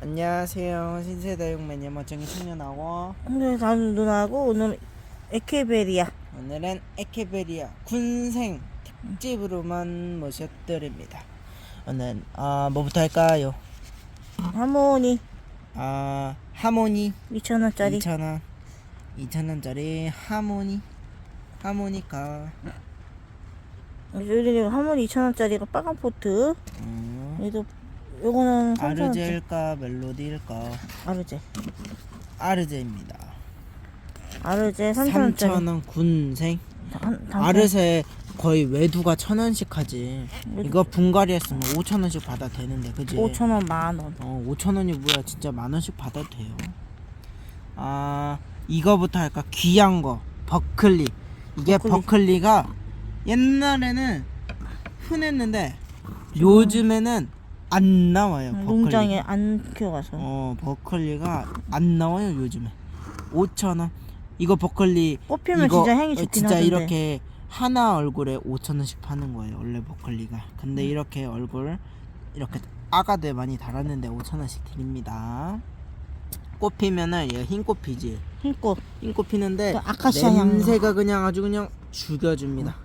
안녕하세요. 신세대육 매니저 멋쟁이 청년하고. 오늘 다른 누나하고 오늘 에케베리아. 오늘은 에케베리아 군생 특집으로만 모셔드립니다. 오늘 아 뭐부터 할까요? 하모니. 아 하모니. 2,000원짜리. 2,000원. 2,000원짜리 하모니. 하모니카. 여기 하모니 2,000원짜리가 빨간 포트. 음, 얘도 요거는 3,000원짜리 아르제일까 멜로디일까 아르제 아르제입니다. 아르제 3,000원짜리 3,000원 군생 한, 아르세 거의 외두가 천 원씩 하지. 이거 분갈이했으면 오천 원씩 받아 되는데, 그지? 5,000원 만 원 어, 오천 원이 뭐야? 진짜 만 원씩 받아도 돼요. 아, 이거부터 할까? 귀한 거, 버클리. 이게 버클리. 버클리. 가 옛날에는 흔했는데 요즘에는 안 나와요. 버클리. 농장에 안 키워가서 어, 버클리가 안 나와요 요즘에. 5천 원. 이거 버클리 꽃피면 이거 진짜 향이 어, 좋긴 진짜 하던데 이렇게 하나 얼굴에 5천 원씩 파는 거예요 원래 버클리가 근데 음. 이렇게 얼굴 이렇게 아가들 많이 달았는데 5천 원씩 드립니다 꽃 피면은 얘 흰꽃 피지 흰꽃 흰꽃 피는데 그 아카시아 향. 냄새가 그냥 아주 그냥 죽여줍니다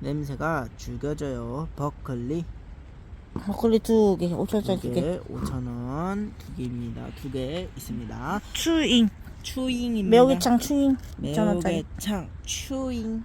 냄새가 죽여줘요 버클리 버클리 두 개 5,000원짜리 두개. 두개 5천 원 두 개입니다. 두 개 있습니다. 추잉. 추잉입니다. 매우기창 추잉. 2,000원짜리. 매우개창 추잉.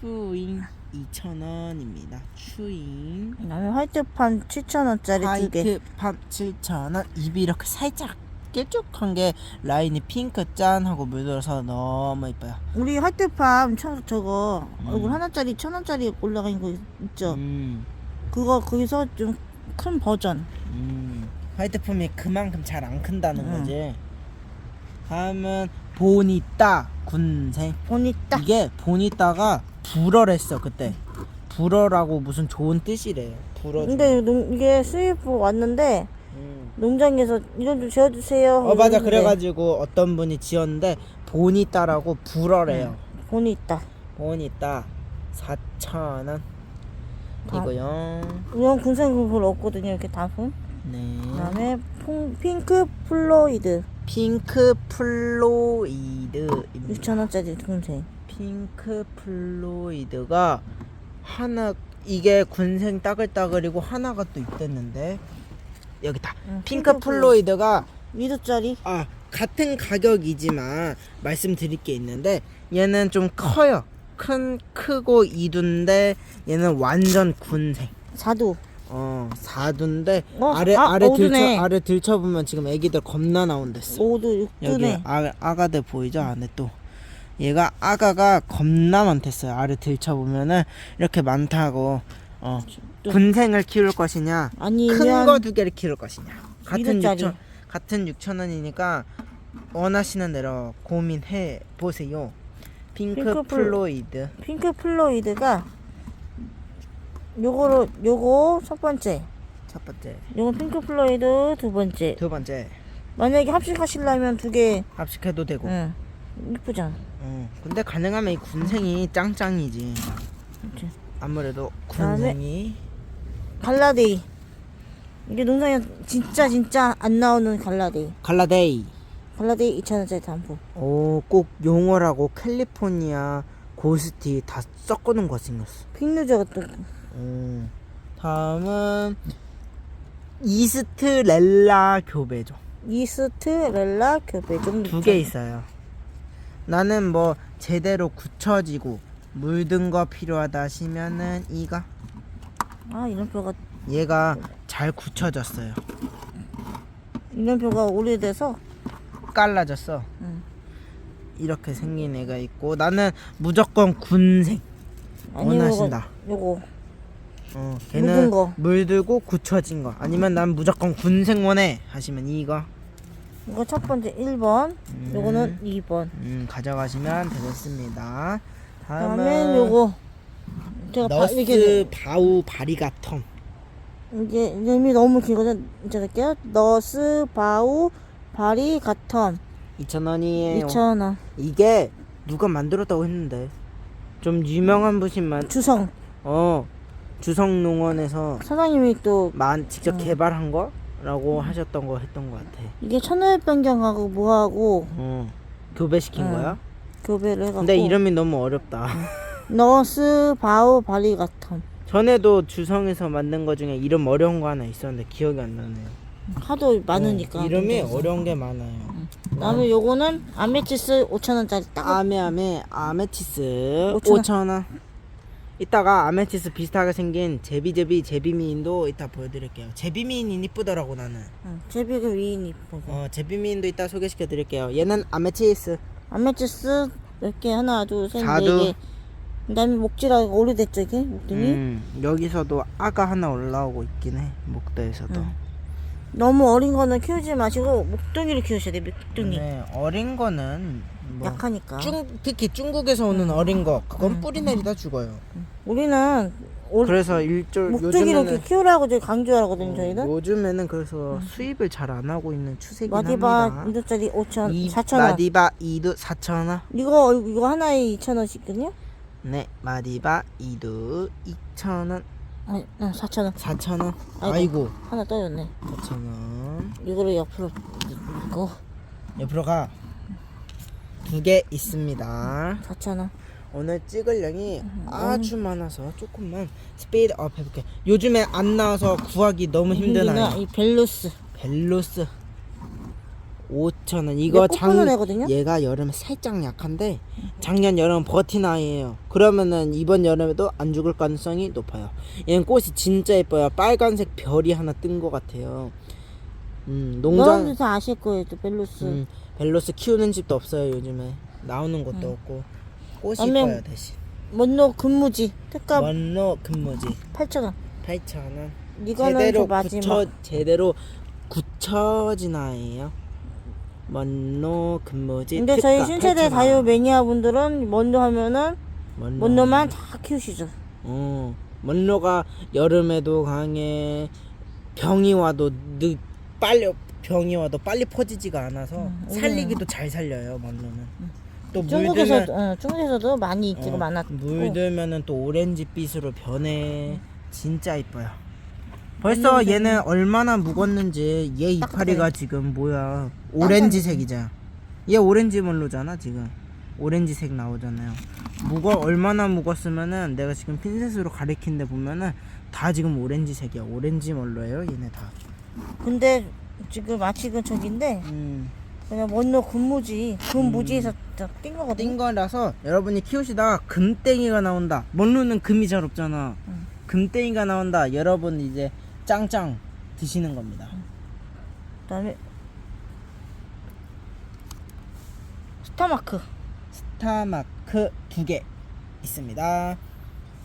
추잉 2,000원입니다. 추잉. 그다음에 화이트판 7,000원짜리 두 개. 화이트팝 7,000원. 입이 이렇게 살짝 길쭉한 게 라인이 핑크 짠 하고 물들어서 너무 이뻐요. 우리 화이트팜 저, 저거 음. 얼굴 하나짜리 천 원짜리 있는 거 있죠? 음, 그거 거기서 좀 큰 버전. 음. 화이트폼이 그만큼 잘 안 큰다는 음. 거지. 다음은 보니따 군생 보니까 이게 보니따가 불어랬어 그때 불어라고 무슨 좋은 뜻이래요. 불어. 근데 농, 이게 수입 왔는데 음. 농장에서 이런 좀 지어주세요. 어 맞아 이러는데 그래가지고 어떤 분이 지었는데 보니따라고 불어래요 보니까. 보니따 4,000원 다- 이거요 이런 군생 그걸 없거든요. 이렇게 다분. 네 그다음에 퐁, 핑크 플로이드 핑크 플로이드입니다 6,000원짜리 군생. 핑크 플로이드가 하나 이게 군생 따글따글이고 하나가 또 있댔는데 여기다 응, 핑크 핑크 플로이드가 미드짜리 아 같은 가격이지만 말씀드릴 게 있는데 얘는 좀 커요. 큰 크고 이두인데 얘는 완전 군생. 사두. 어 사두인데 어, 아래 아, 오두네. 들쳐 아래 들쳐 보면 지금 애기들 겁나 나온댔어. 오두 여기 6두네. 아, 아가들 보이죠 안에 또 얘가 아가가 겁나 많댔어요. 아래 들쳐 보면은 이렇게 많다고 어 또- 군생을 키울 것이냐 큰 아니면 거두 개를 키울 것이냐 같은 미드짜리. 6천 같은 6천 원이니까 원하시는 대로 고민해 보세요. 핑크, 핑크 플- 플로이드 핑크 플로이드가 요거로 요거 첫 번째. 첫 번째, 요거 핑크 플로이드 두 번째. 두 번째 만약에 합식하시려면 두 개. 합식해도 되고. 응. 이쁘잖아. 어, 근데 가능하면 이 군생이 짱짱이지. 그치. 아무래도 군생이 갈라데이. 이게 농장에 진짜 진짜 안 나오는 갈라데이. 갈라데이. 갈라데이 2,000원짜리 단품. 오, 꼭 용어라고 캘리포니아 고스티 다 섞어놓은 거 생겼어. 핑루저 또 오. 다음은 이스트렐라 교배죠. 이스트 렐라 교배 좀 두 개 있어요. 나는 뭐 제대로 굳혀지고 물든 거 필요하다 하시면은 이가 아 이름표가 얘가 잘 굳혀졌어요. 이름표가 오래돼서 깔라졌어. 응. 이렇게 생긴 애가 있고 나는 무조건 군생 아니면 원하신다. 요거 어, 묽은 걔는 거. 물들고 굳혀진 거. 아니면 난 무조건 군생 원해 하시면 이거 이거 첫 번째 1번 음. 요거는 2번 음, 가져가시면 되겠습니다. 다음엔 다음은 요거 제가 바, 너스 이렇게 바우 바리가텀. 이게 이름이 너무 길거든 이제 할게요 너스 바우 바리 가텀 2,000원이에요. 2,000원 이게 누가 만들었다고 했는데 좀 유명한 분이만 주성 어 주성 농원에서 사장님이 또 만 직접 개발한 거라고 하셨던 거 했던 것 같아. 이게 천을 변경하고 뭐하고 어 교배시킨 응. 거야? 교배를 해갖고 근데 이름이 너무 어렵다. 너스 바우 바리 같은 전에도 주성에서 만든 거 중에 이름 어려운 거 하나 있었는데 기억이 안 나네요. 하도 많으니까 어, 이름이. 어려운 게 많아요. 그다음에 요거는 아메치스 5천 원짜리 딱 아메 아메 아메티스 5,000원. 5천 원. 이따가 아메티스 비슷하게 생긴 제비제비 제비미인도 이따 보여드릴게요. 제비미인이 이쁘더라고 나는. 응, 제비가 위인 이쁘고 어 제비미인도 이따 소개시켜드릴게요. 얘는 아메티스. 아메치스 몇 개 하나 둘셋 자두. 네개 그다음에 목지가 오래됐죠 이게 목등이 음, 여기서도 아가 하나 올라오고 있긴 해. 목도에서도. 응. 너무 어린 거는 키우지 마시고 목둥이를 키우셔야 돼 목둥이 네, 어린 거는 뭐 약하니까 중, 특히 중국에서 오는 어린 거 그건 음. 뿌리 내리다 죽어요. 우리는 올, 그래서 일절 목둥이를 요즘에는 이렇게 키우라고 저희 강조하거든요 어, 저희는 요즘에는 그래서 수입을 잘 안 하고 있는 추세긴 마디바 합니다. 2도짜리 5천 이 4천 원 마디바 2두 4천 원. 이거 이거 하나에 2천 원씩거든요 네, 마디바 2두 2천 원, 아니 4천 원 4천 원. 아이고. 아이고, 하나 떠졌네 4천 원. 이거를 옆으로 놓고 옆으로 가. 두 개 있습니다. 4천 원 오늘 찍을 양이 아주 많아서 조금만 스피드 업 해볼게. 요즘에 안 나와서 구하기 너무 힘드나요? 이 벨루스 벨로스 5,000원. 이거 이거 꽃보는 애거든요? 얘가 여름에 살짝 약한데 작년 여름 버틴 아이예요. 그러면은 이번 여름에도 안 죽을 가능성이 높아요. 얘는 꽃이 진짜 예뻐요. 빨간색 별이 하나 뜬 것 같아요. 음 농장 여러분들 다 아실 거예요 또 벨루스. 음, 벨로스 키우는 집도 없어요 요즘에. 나오는 것도 없고. 꽃이 예뻐요 대신. 먼로 근무지. 특가 원로 근무지. 8천 원. 8,000원. 이거는 제대로 저 마지막. 굳혀 제대로 굳혀진 아이예요. 먼로 근무지. 근데 저희 특가 신세대 8,000원. 다이오 매니아 분들은 먼로 하면은 먼로. 먼로만 다 키우시죠 어, 먼로가 여름에도 강해. 병이 와도 늦 빨리 병이 와도 빨리 퍼지지가 않아서 음, 살리기도 잘 살려요. 먼로는. 또 중국에서 물들면 어, 중국에서도 많이 인기가 어, 많았고 물들면은 또 오렌지빛으로 변해. 진짜 이뻐요. 벌써 얘는 얼마나 묵었는지 얘 이파리가 지금 뭐야 오렌지색이잖아. 얘 오렌지 멀로잖아 지금. 오렌지색 나오잖아요. 묵어 얼마나 묵었으면은 내가 지금 핀셋으로 가리킨데 보면은 다 지금 오렌지색이야. 오렌지 멀로예요 얘네 다. 근데 지금 아직은 저긴데 음. 그냥 먼로 근무지 근무지에서 뛴 거거든요 띵 거라서 여러분이 키우시다가 금땡이가 나온다. 멀로는 금이 잘 없잖아. 음. 금땡이가 나온다. 여러분 이제 짱짱 드시는 겁니다. 그다음에 스타마크 스타마크 두 개 있습니다.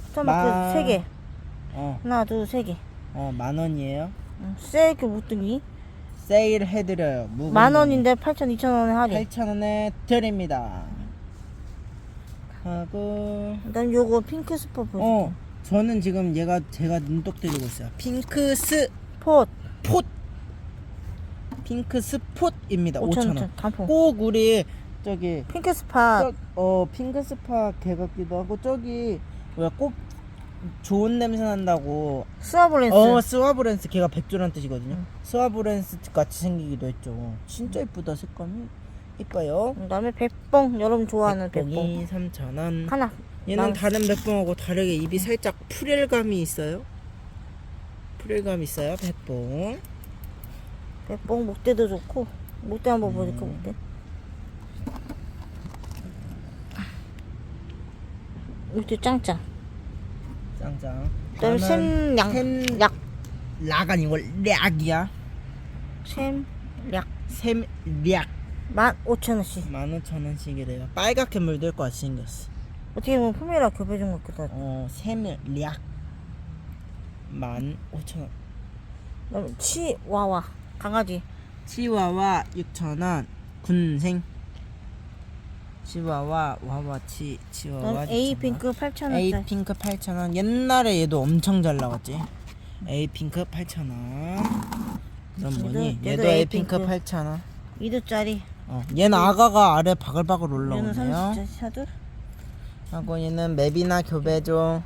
스타마크 마- 세 개 어, 하나 둘 세 개 어, 만 원이에요. 세게 무등이 세일 해드려요. 묵은 만 원인데 8천 2천 원에 할인 8천 원에 드립니다. 하고 그다음 요거 핑크 스포 보여줄게 어, 저는 지금 얘가 제가 눈독 들이고 있어요. 핑크 스 폿 폿. 핑크 스폿입니다. 5천 5천 원 원. 단품 꼭 우리 저기 핑크 저, 어 핑크 스파 개 같기도 하고 저기 뭐야 꽃 좋은 냄새 난다고 스와블렌스 어 스와브렌스 걔가 백조란 뜻이거든요. 스와브렌스 같이 생기기도 했죠. 진짜 이쁘다 색감이 이뻐요. 그다음에 백봉 여러분 좋아하는 백봉 백봉이 3,000원. 하나 얘는 만- 다른 백봉하고 다르게 입이 살짝 풀일감이 있어요. 풀일감 있어요. 백봉. 백봉 목대도 좋고 목대 한번 보여줄까 목대 목대 짱짱 짱짱. 그다음에 다음은 샘양 샘- 약락 아니고 략이야. 샘약 샘략. 만 오천 원씩 15,000원씩이래요. 빨갛게 물들 것 같이 생겼어. 어떻게 보면 품이라 교배 좀 같기도 하고 어, 샘략. 15,000원. 그다음에 치와와 강아지 치와와 6,000원. 군생. 치와와 와와치 치와와 그다음 A 핑크 8천 원짜리 에이핑크 8,000원. 옛날에 얘도 엄청 잘 나왔지. 에이핑크 8,000원. 그럼 뭐니? 얘도- 얘도 얘도 에이핑크 에이핑크. 8,000원. 2두짜리 어, 얘는 아가가 아래 바글바글 얘는 올라오네요. 30짜리 샤들 하고 얘는 맵이나 교배죠.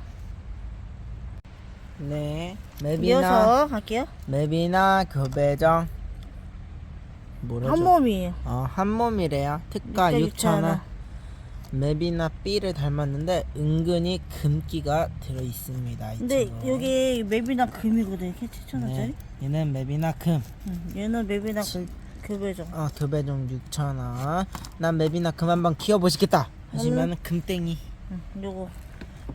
네. 맵이나 이어서 갈게요. 맵이나 교배정 뭐라죠? 한 몸이에요. 어, 한 몸이래요. 특가 특가 6,000원. 맵이나 B를 닮았는데 은근히 금기가 들어 있습니다. 이 근데 친구. 여기 맵이나 금이거든. 이렇게 7천원짜리. 네, 얘는 맵이나 금. 응, 얘는 맵이나 칠- 교배정. 어, 교배정 6,000원. 난 맵이나 금 한번 키워 보시겠다. 하시면 금땡이. 응, 요거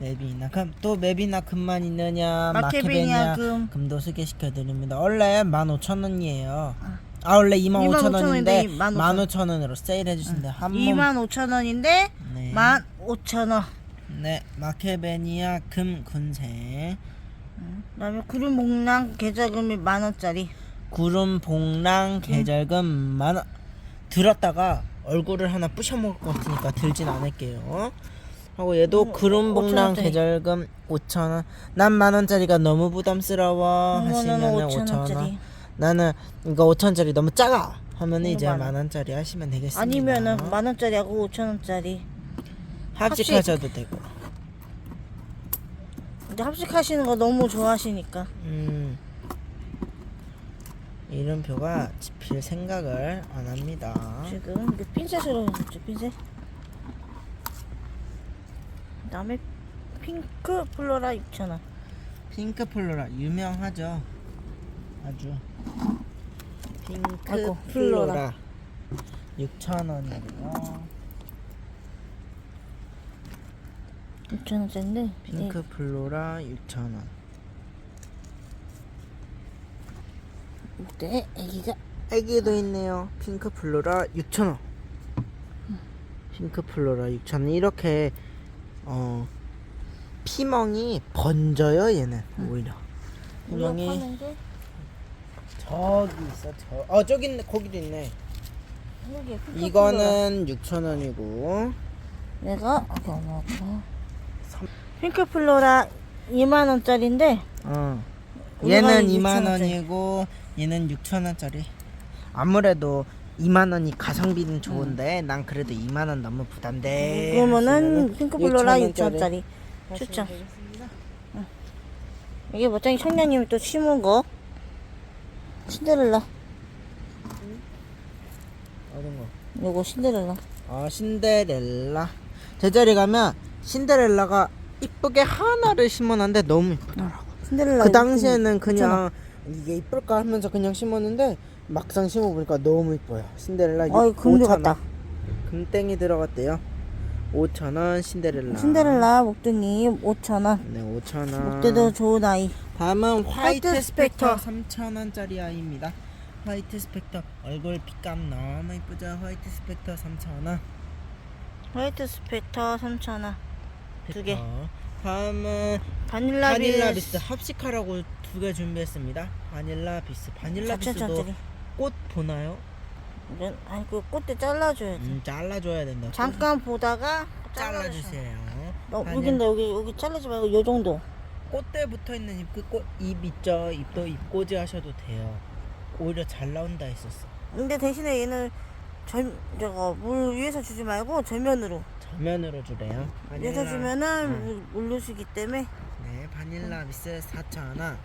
맵이나 금. 또 맵이나 금만 있느냐? 금. 금도 소개시켜 드립니다. 원래 15,000원이에요. 아 원래 25,000원인데 25,000원인데 15,000원으로 세일해 주신대. 한 몸. 25,000원인데 네. 15,000원. 네, 마케베니아 금 군생. 그다음에 구름 목랑 계좌금이 만 원짜리. 구름 봉랑 계절금 만원 들었다가 얼굴을 하나 부셔 먹을 것 같으니까 들진 않을게요. 하고 얘도 음, 구름 봉랑 5,000원짜리. 계절금 5천 원. 난 만 원짜리가 너무 부담스러워 이거는 하시면은 5,000 5천원. 원짜리. 나는 이거 5천 원짜리 너무 작아 이거 이제 만 원. 만 원짜리 하시면 되겠습니다. 아니면은 만 원짜리하고 5천 원짜리. 합식하셔도 되고. 근데 합식하시는 거 너무 좋아하시니까. 음. 이름표가 집힐 생각을 안 합니다. 지금 이게 핀셋으로 했죠 핀셋. 그다음에 핑크 플로라 6,000원. 핑크 플로라 유명하죠. 아주 핑크 아이고, 플로라 6,000원이고요. 6,000원짜리인데 핑크 플로라 6,000원. 이때 애기가 애기도 있네요. 핑크 플로라 6,000원. 핑크 플로라 6,000원. 이렇게 어 피멍이 번져요, 얘는 오히려. 피멍이 저기 있어. 저. 어, 저기 있네. 거기도 있네. 플로라. 이거는 6,000원이고 내가 여기 넣었고 핑크 플로라 2만 원짜리인데 어. 얘는 6,000 2만 원짜리. 원이고 얘는 6천 원짜리. 아무래도 2만 원이 가성비는 좋은데 난 그래도 2만 원 너무 부담돼. 그러면은 하시면은 핑크 플로라 6,000 6천 원짜리 추천. 이게 멋쟁이 청년님이 또 심은 거 신데렐라 어떤 거? 요거 신데렐라 아 신데렐라. 제자리 가면 신데렐라가 이쁘게 하나를 심어놨는데 너무 이쁘더라고. 신데렐라 그 당시에는 그냥 이게 이쁠까 하면서 그냥 심었는데 막상 심어보니까 너무 이뻐요. 신데렐라. 어이 금도 5,000원. 같다 금땡이 들어갔대요. 5,000원 신데렐라. 신데렐라 목도니 5천원 네, 5,000원. 목대도 좋은 아이 다음은 화이트, 화이트 스펙터 스펙터. 3,000원짜리 아이입니다. 화이트 스펙터 얼굴 핏감 너무 이쁘죠? 화이트 스펙터 3,000원. 화이트 스펙터 3천원 두 개. 어, 다음은 바닐라, 바닐라 비스 비스 합식하라고 두 개 준비했습니다. 바닐라 비스. 바닐라 비스도 4천원짜리 꽃 보나요? 이건 아니 그 꽃대 잘라줘야지 음, 잘라줘야 된다. 잠깐 보다가 잘라주세요. 어, 바닐- 여긴다 여기 여기 잘라지 말고 요 정도 꽃대 붙어 있는 잎, 그 꽃, 잎 있죠? 잎도 잎꽂이 하셔도 돼요. 오히려 잘 나온다 했었어. 근데 대신에 얘는 전 저거 물 위에서 주지 말고 전면으로 전면으로 주래요. 위에서 바닐라- 주면은 물- 물르시기 때문에 네, 바닐라 비스 4,000원.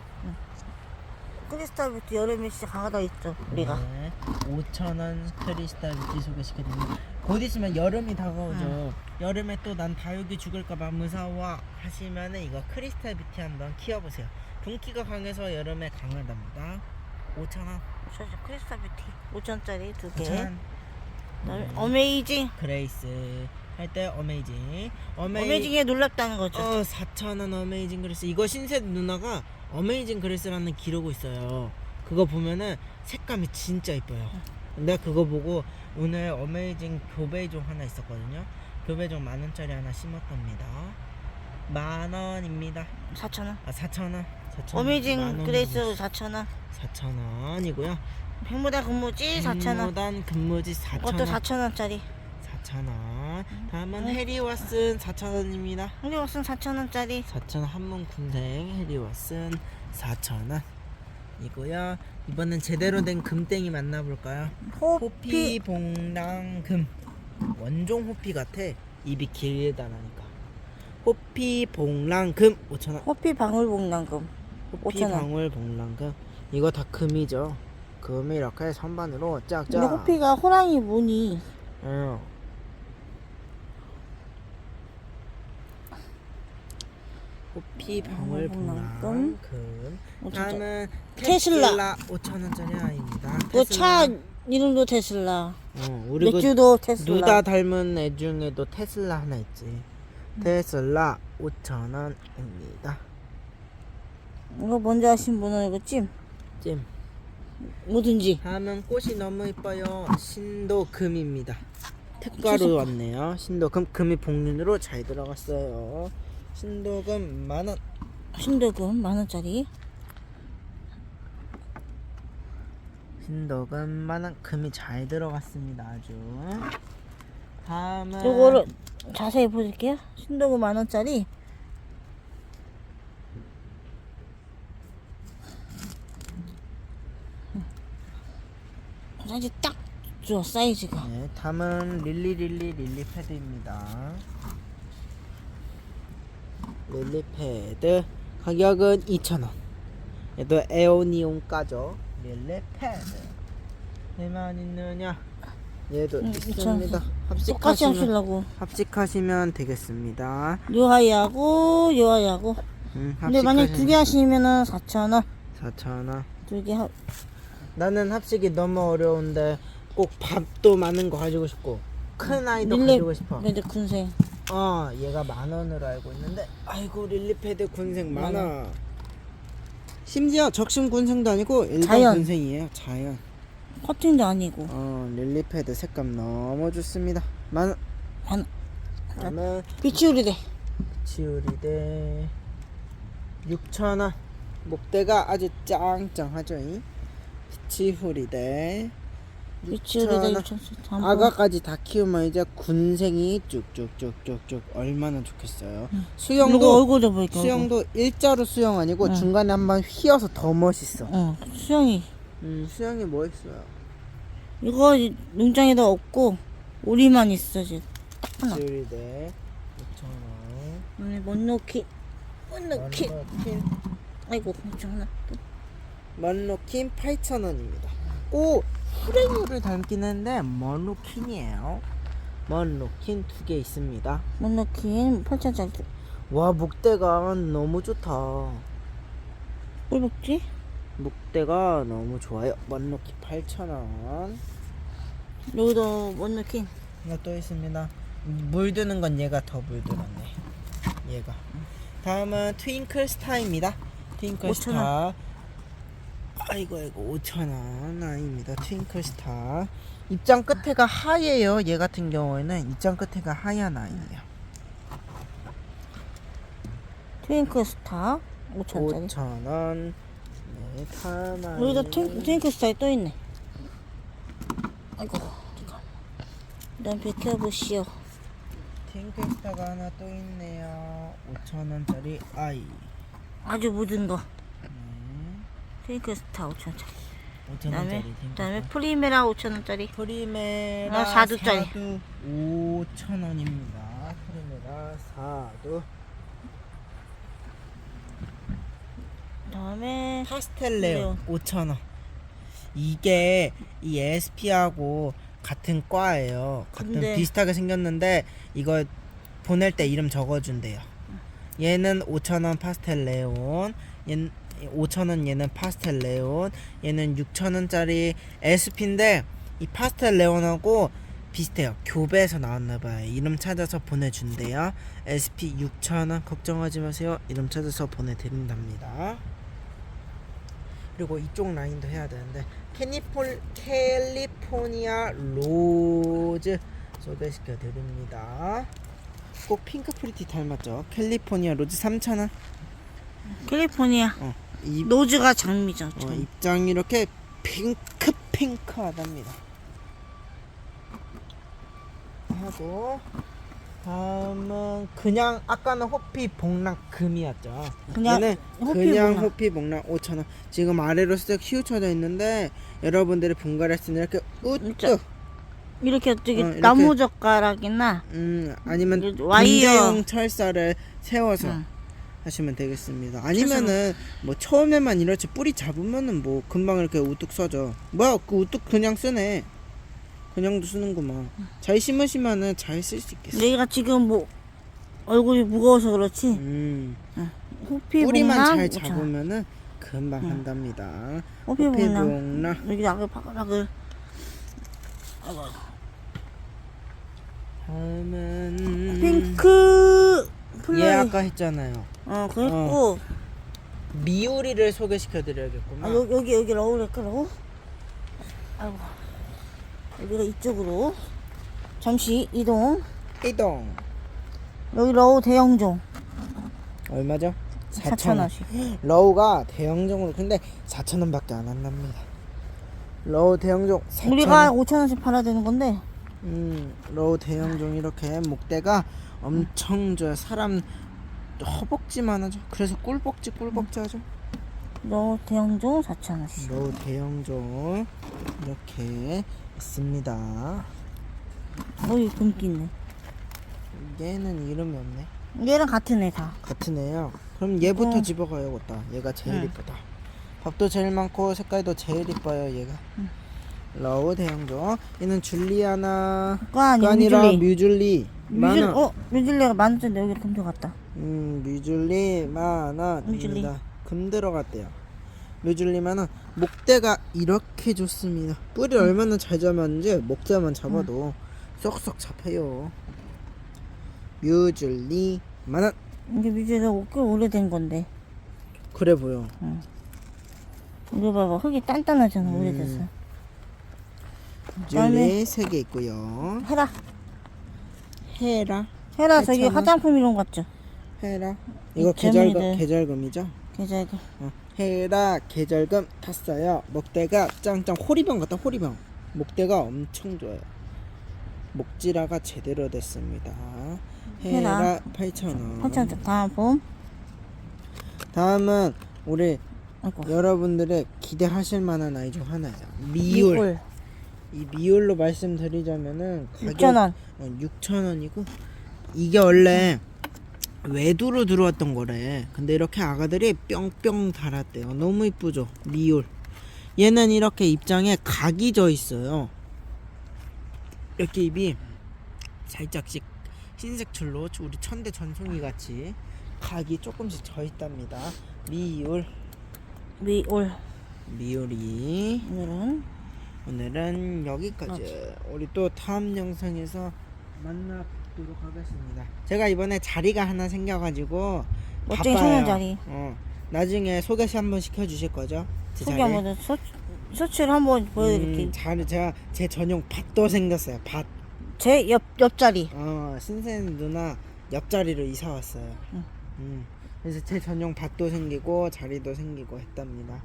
크리스탈 뷰티 여름에 진짜 강하다 했죠 우리가 네, 5,000원 크리스탈 뷰티 소개시켜드립니다. 곧 있으면 여름이 다가오죠. 여름에 또 난 다육이 죽을까봐 무서워 하시면은 이거 크리스탈 뷰티 한번 키워보세요. 분기가 강해서 여름에 강하답니다. 5,000원. 저 크리스탈 뷰티 5천짜리 두 개 5,000원. 그다음에 어메이징 그레이스 할 때 어메이징. 어메이... 어메이징에 놀랍다는 거죠 어, 4,000원 어메이징 그레이스. 이거 신세 누나가 어메이징 그레이스라는 기록이 있어요. 그거 보면은 색감이 진짜 이뻐요. 근데 그거 보고 오늘 어메이징 교배종 하나 있었거든요. 교배종 만 원짜리 하나 심었답니다. 만 원입니다. 4천 원 아, 4,000원. 4,000원. 어메이징 그레이스 4천 원 4,000원이고요. 백무다 근무지 4천원 무단 근무지 그것도 4,000원. 4천 원짜리 4,000원. 다음은 네. 해리왓슨 4,000원입니다. 홍리웍슨 4천원짜리 4,000원 한문 군생 해리왓슨 4,000원 이고요. 이번엔 제대로 된 금땡이 만나볼까요? 호피 호피 봉랑금 원종 호피 같아. 입이 길다라니까. 호피 봉랑금 5,000원. 호피 방울복랑금 호피 5천 원. 방울 복랑금 이거 다 금이죠. 금이 이렇게 선반으로 짝짝. 근데 호피가 호랑이 무늬. 응. 호피 방울 복랑금. 어, 진짜. 다음은 테슬라. 테슬라 5천 원짜리 아닙니다. 그 차 이름도 테슬라. 어, 우리 그 맥주도 테슬라. 누다 닮은 애 중에도 테슬라 하나 있지. 테슬라 5천 원입니다. 이거 먼저 하신 분은 이거 찜. 찜. 뭐든지. 다음은 꽃이 너무 이뻐요. 신도금입니다. 특가로 왔네요. 신도금 금이 복륜으로 잘 들어갔어요. 신도금 만 원. 신도금 만 원짜리. 신도금 만 원. 금이 잘 들어갔습니다. 아주. 다음은 요거를 자세히 보여줄게요. 신도금 만 원짜리. 사이즈 딱 좋아 사이즈가. 네, 다음은 릴리 릴리 릴리 패드입니다. 릴리 패드 가격은 2,000원. 얘도 에오니온가죠. 릴리 패드. 얘만 있느냐? 얘도 음, 있습니다. 2,000원. 똑같이 합식하시면 하시려고. 합식하시면 되겠습니다. 요하이하고 요하이하고. 음, 근데 만약 두 개 하시면은 4천 원. 4,000원. 두개 하. 나는 합식이 너무 어려운데 꼭 밥도 많은 거 가지고 싶고 큰 아이도 릴레- 가지고 싶어. 근데 군생. 어, 얘가 만 원으로 알고 있는데, 아이고 릴리패드 군생 만 많아. 심지어 적심 군생도 아니고 일반 자연. 군생이에요. 자연. 커팅도 아니고. 어, 릴리패드 색감 너무 좋습니다. 만 원. 만 다음은 비치우리대. 치우리대 6천 원. 목대가 아주 짱짱하죠. 이? 치후리대. 비치우리대 6,000원. 6천 원. 아가까지 다 키우면 이제 군생이 쭉쭉쭉쭉쭉 얼마나 좋겠어요. 수영도 이거 얼굴 좀 보니까. 수영도 일자로 수영 아니고 응. 중간에 한 번 휘어서 더 멋있어. 어, 수영이. 음, 수영이 멋있어요. 이거 농장에다 없고 우리만 있어 지금. 딱 하나. 지우리대 6,000원. 오늘 못 넣기. 못 넣기. 아이고 좀 하나. 먼로킨 8,000원입니다. 오, 후레뉴를 닮긴 했는데 먼로킨이에요. 먼로킨 두 개 있습니다. 못 넣기 8천짜리. 와, 목대가 너무 좋다. 뭘 먹지? 목대가 너무 좋아요. 먼로킨 8,000원. 여기도 못 넣기. 이거 또 있습니다. 물드는 건 얘가 더 물들었네. 얘가. 다음은 트윙클 스타입니다. 트윙클 5,000원. 아이고 아이고 5,000원 아닙니다. 트윙클 스타. 입장 끝에가 하얘요. 얘 같은 경우에는 입장 끝에가 하얀 아이예요. 트윙클 스타 5천짜리. 5,000원. 네, 여기도 아이는 트윙, 트윙클 스타에 또 있네. 아이고. 일단 비켜보시오. 트윙클 스타가 하나 또 있네요. 5,000원짜리 아이. 아주 묻은 거. 네. 트윙클 스타 5천짜리. 5,000원짜리 그다음에 그다음에. 프리메라 5천원짜리. 프리메라 아, 사두짜리. 사두 5,000원입니다. 프리메라 사두. 그다음에 파스텔레온 5,000원. 이게 이 SP하고 같은 과예요. 같은 근데- 비슷하게 생겼는데 이거 보낼 때 이름 적어준대요. 얘는 5,000원 파스텔레온. 얘는 5,000원 얘는 파스텔 레온. 얘는 6,000원짜리 SP인데 이 파스텔 레온하고 비슷해요. 교배에서 나왔나봐요. 이름 찾아서 보내준대요. SP 6,000원 걱정하지 마세요. 이름 찾아서 보내드린답니다. 그리고 이쪽 라인도 해야 되는데 캐니폴 캘리포니아 로즈 소개시켜 드립니다. 꼭 핑크 프리티 닮았죠? 캘리포니아 로즈 3,000원. 캘리포니아 어, 입, 노즈가 장미죠. 어, 장. 입장이 이렇게 핑크 핑크하답니다. 하고 다음은 그냥 아까는 호피 복락 금이었죠. 그냥 얘는 호피 그냥 복락. 호피 복락 5,000원. 지금 아래로 쓱 휘우쳐져 있는데 여러분들이 분갈이할 수 있는 이렇게 우뚝. 이렇게 저기 어, 이렇게. 나무 젓가락이나 음 아니면 와이어. 철사를 세워서 응. 하시면 되겠습니다. 아니면은 뭐 처음에만 이렇게 뿌리 잡으면은 뭐 금방 이렇게 우뚝 써져. 뭐야 그 우뚝 그냥 쓰네. 그냥도 쓰는구만. 잘 심으시면은 잘 쓸 수 있겠어. 얘가 지금 뭐 얼굴이 무거워서 그렇지 음. 호피 뿌리만 잘 오천. 잡으면은 금방 한답니다. 호피 호피 봉나 여기 나글 바글바글 다음은 핑크 플레이 얘 아까 했잖아요. 어 그랬고 미우리를 소개시켜 드려야겠구만. 아, 여기 여기 여기 러우를 끄라고 아이고 여기가 이쪽으로 잠시 이동 이동. 여기 러우 대형종 얼마죠? 4,000원씩 러우가 대형종으로 근데 4,000원밖에 안 한답니다. 러우 대형종 4,000원. 우리가 5,000원씩 팔아야 되는 건데 음, 러우 대형종 이렇게 목대가 엄청 저 사람 허벅지만 하죠. 그래서 꿀벅지 꿀벅지 하죠. 러우 대형종 4,000원씩 러우 대형종 이렇게 있습니다. 어이 금기 있네 얘는 이름이 없네. 얘랑 같은 애 다 같은 애요. 그럼 얘부터 어. 집어가요, 겠다 얘가 제일 응. 이쁘다. 밥도 제일 많고 색깔도 제일 이뻐요, 얘가. 러우 대형종. 얘는 줄리아나. 그거 아니 가 아니라 뮤즐리 뮤줄리. 만원. 어 뮤즐리가 만 원짜리 여기 금도 같다 음, 뮤줄리 뮤줄리. 만원입니다. 금 들어갔대요. 뮤줄리 만원. 목대가 이렇게 좋습니다. 뿌리 얼마나 잘 잡았는지 목대만 잡아도 쏙쏙 잡혀요. 뮤줄리 만원. 이게 뮤즐리가 꽤 오래된 건데 그래 보여. 이거 봐봐 흙이 단단하잖아 음. 오래돼서 뮤줄리 세개 있고요. 헤라 헤라. 헤라 저기 8,000원? 화장품 이런 거 같죠 헤라. 이거. 계절금 계절금이죠? 계좌에도 어, 헤라 계절금 탔어요. 목대가 짱짱 호리병 같다 호리병. 목대가 엄청 좋아요. 목지라가 제대로 됐습니다. 헤라 헤라. 8,000원. 8,000원 다음 봄 다음은 우리 아이고 여러분들의 기대하실 만한 아이 중 하나예요. 미울. 미울 이 미울로 말씀드리자면은 가격 6,000원 어, 6,000원이고 이게 원래 외두로 들어왔던 거래. 근데 이렇게 아가들이 뿅뿅 달았대요. 너무 이쁘죠? 미울. 얘는 이렇게 입장에 각이 져 있어요. 이렇게 입이 살짝씩 흰색 줄로 우리 천대 전송이 같이 각이 조금씩 져 있답니다. 미울. 미울 미울이 오늘은 오늘은 여기까지. 우리 또 다음 영상에서 만나뵙도록 하겠습니다. 제가 이번에 자리가 하나 생겨가지고 멋쟁이 바빠요. 소년 자리. 어. 나중에 소개 한번 시켜주실 거죠? 제 소개 자리? 한번 서, 서치를 한번 보여드릴게요 음, 자리 제가 제 전용 밭도 생겼어요. 밭. 제 옆 옆자리 어 신생 누나 옆자리로 이사 왔어요. 응. 음. 그래서 제 전용 밭도 생기고 자리도 생기고 했답니다.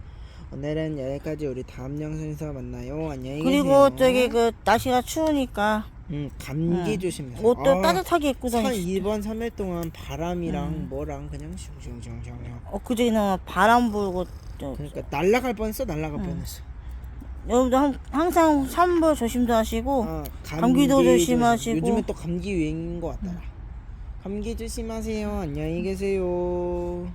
오늘은 여기까지 우리 다음 영상에서 만나요. 안녕히 계세요. 그리고 저기 그 날씨가 추우니까 음, 감기 응. 조심하세요. 옷도 아, 따뜻하게 입고 사 다니시 2번 3일 동안 바람이랑 음. 뭐랑 그냥 슝슝슝슝 엊그제는 바람 불고 저, 그러니까 날라갈 뻔했어 날라갈 응. 뻔했어 여러분들 한- 항상 산불 조심도 하시고 어, 감기도 조심하시고. 요즘에 또 감기 유행인 것 같더라 감기 조심하세요 안녕히 계세요